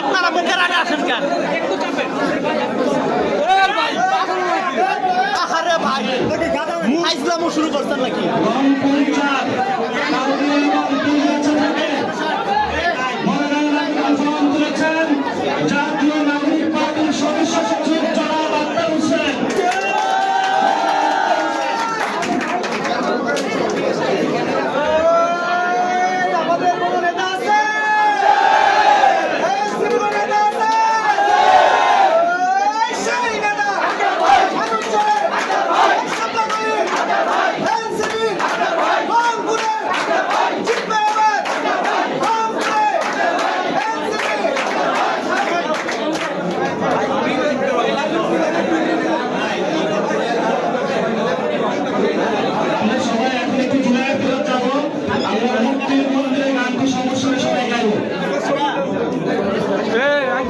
আপনারা মুখের আগে আসেন কেন আহারে ভাই মুখ আইসলামও শুরু করছেন নাকি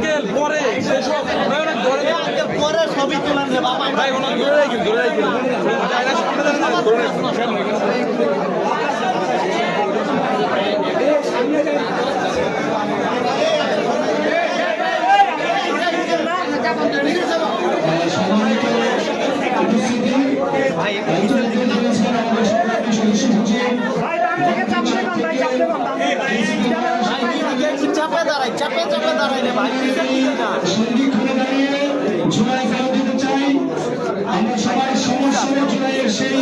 আঙ্কেল পরে সেসব পরে ভাই ধরে ধরে রাখেন চাপে দাঁড়াই রে ভাই সন্ধিক্ষণে দাঁড়িয়ে জুলাই ফেরত দিতে চাই। আমরা সবাই সমস্যা জুলাইয়ের সেই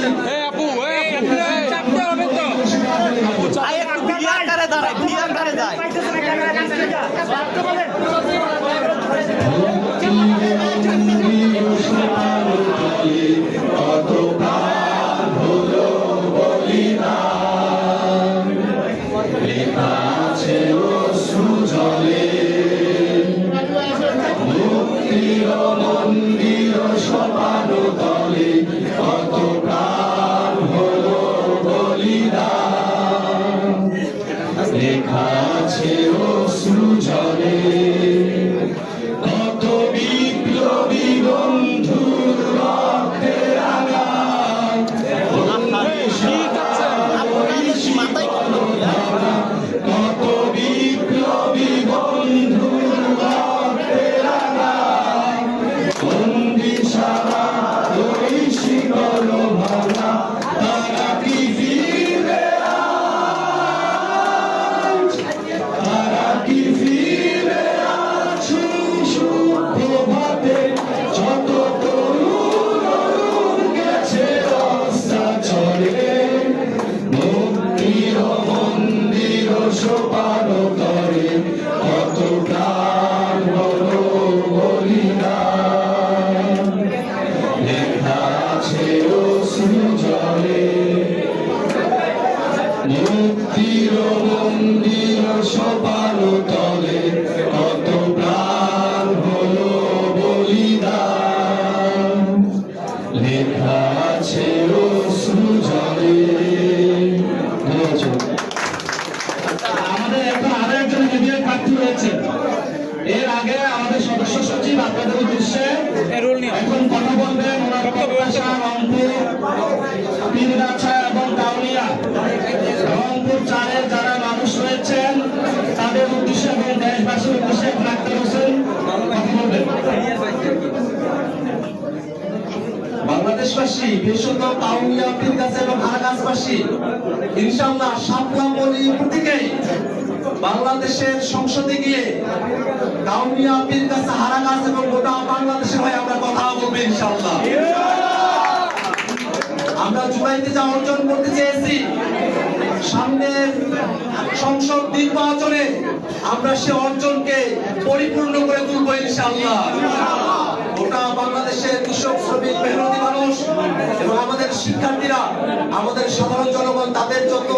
বাংলাদেশবাসী, বিশেষত কাউনিয়া পীরগাছা এবং হারাগাছবাসী ইনশাআল্লাহ সাপলা বলি প্রতীকে বাংলাদেশের সংসদে গিয়ে কাউনিয়া পীরগাছা হারাগাছ এবং গোটা বাংলাদেশের হয়ে আমরা কথা বলব ইনশাআল্লাহ। আমরা জুলাইতে যা অর্জন করতে চেয়েছি সামনের সংসদ নির্বাচনে আমরা সে অর্জনকে পরিপূর্ণ করে তুলবো ইনশাআল্লাহ। গোটা বাংলাদেশের কৃষক, শ্রমিক, মেহনতি মানুষ এবং আমাদের শিক্ষার্থীরা, আমাদের সাধারণ জনগণ, তাদের যত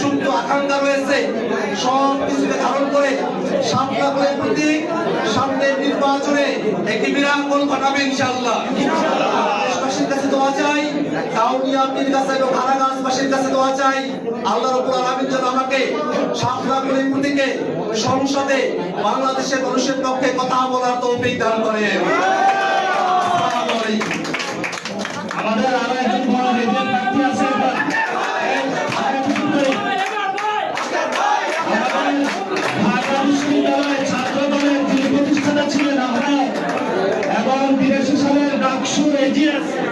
সুপ্ত আকাঙ্ক্ষা রয়েছে, সব কিছুকে ধারণ করে সামনা করে প্রতীক সামনের নির্বাচনে একটি বিরাঙ্গন ঘটাবে ইনশাআল্লাহ। দেশবাসীর কাছে দোয়া চাই। কাউনিয়া পীর কাছে এবং হারাগাছবাসীর কাছে দোয়া চাই? আল্লাহ রব্বুল আলামিন যেন আমাকে সাফরা করে মুদিকে সংসদে বাংলাদেশের মানুষের পক্ষে কথা বলার তৌফিক দান করেন আমাদের আরও একজন বড় নেতা প্রার্থী আছে এবং